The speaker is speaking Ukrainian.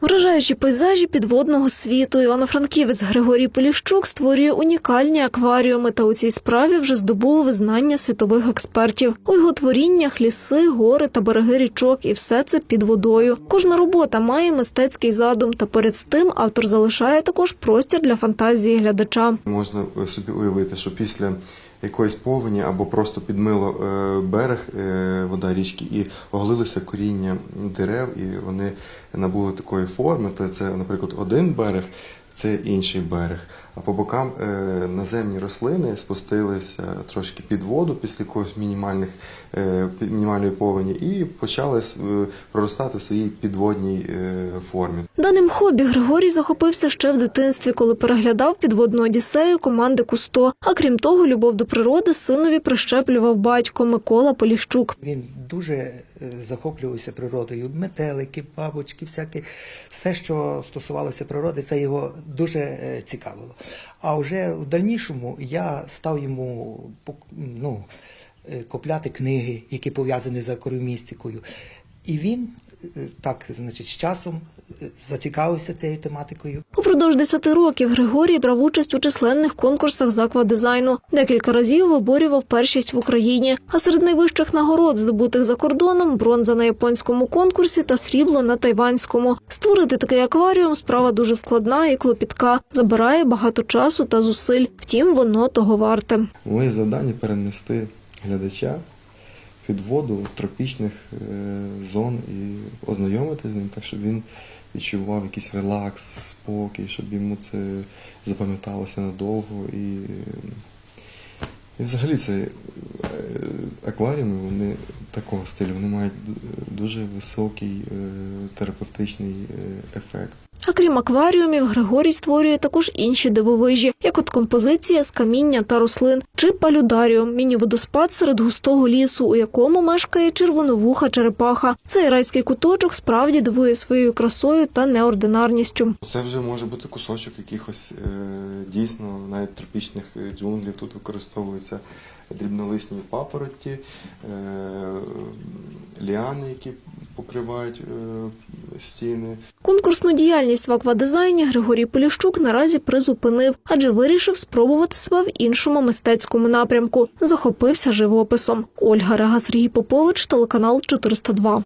Вражаючі пейзажі підводного світу. Івано-Франківець Григорій Поліщук створює унікальні акваріуми та у цій справі вже здобув визнання світових експертів. У його творіннях ліси, гори та береги річок, і все це під водою. Кожна робота має мистецький задум, та поряд з тим автор залишає також простір для фантазії глядача. Можна собі уявити, що після якоїсь повені або просто підмило е, берег е, вода річки і оголилися коріння дерев, і вони набули такої форми. То це, наприклад, один берег, це інший берег. А по бокам е, наземні рослини спустилися трошки під воду після якогось мінімальних е, мінімальної повені і почали е, проростати в своїй підводній е, формі. Даним хобі Григорій захопився ще в дитинстві, коли переглядав підводну одіссею команди Кусто. А крім того, любов до природи синові прищеплював батько Микола Поліщук. Він дуже е, захоплювався природою. Метелики, бабочки, всяке, все, що стосувалося природи, це його дуже е, цікавило. А вже в дальнішому я став йому ну, е, купляти книги, які пов'язані з акромістикою. І він е, так, значить, з часом е, зацікавився цією тематикою. Упродовж 10 років Григорій брав участь у численних конкурсах з аквадизайну. Декілька разів виборював першість в Україні. А серед найвищих нагород, здобутих за кордоном, бронза на японському конкурсі та срібло на тайванському. Створити такий акваріум справа дуже складна і клопітка. Забирає багато часу та зусиль. Втім, воно того варте. Моє завдання перенести глядача під воду тропічних е, зон і ознайомити з ним, так щоб він відчував якийсь релакс, спокій, щоб йому це запам'яталося надовго. І, і взагалі це е, акваріуми, вони такого стилю, вони мають дуже високий е, терапевтичний ефект. А крім акваріумів, Григорій створює також інші дивовижі, як от композиція з каміння та рослин, чи палюдаріум, міні-водоспад серед густого лісу, у якому мешкає червоновуха черепаха. Цей райський куточок справді дивує своєю красою та неординарністю. Це вже може бути кусочок якихось е, дійсно навіть тропічних е, джунглів. Тут використовуються дрібнолисні папороті, е, ліани, які покривають стіни. Конкурсну діяльність в аквадизайні Григорій Поліщук наразі призупинив, адже вирішив спробувати себе в іншому мистецькому напрямку. Захопився живописом. Ольга Рега, Сергій Попович, телеканал 402.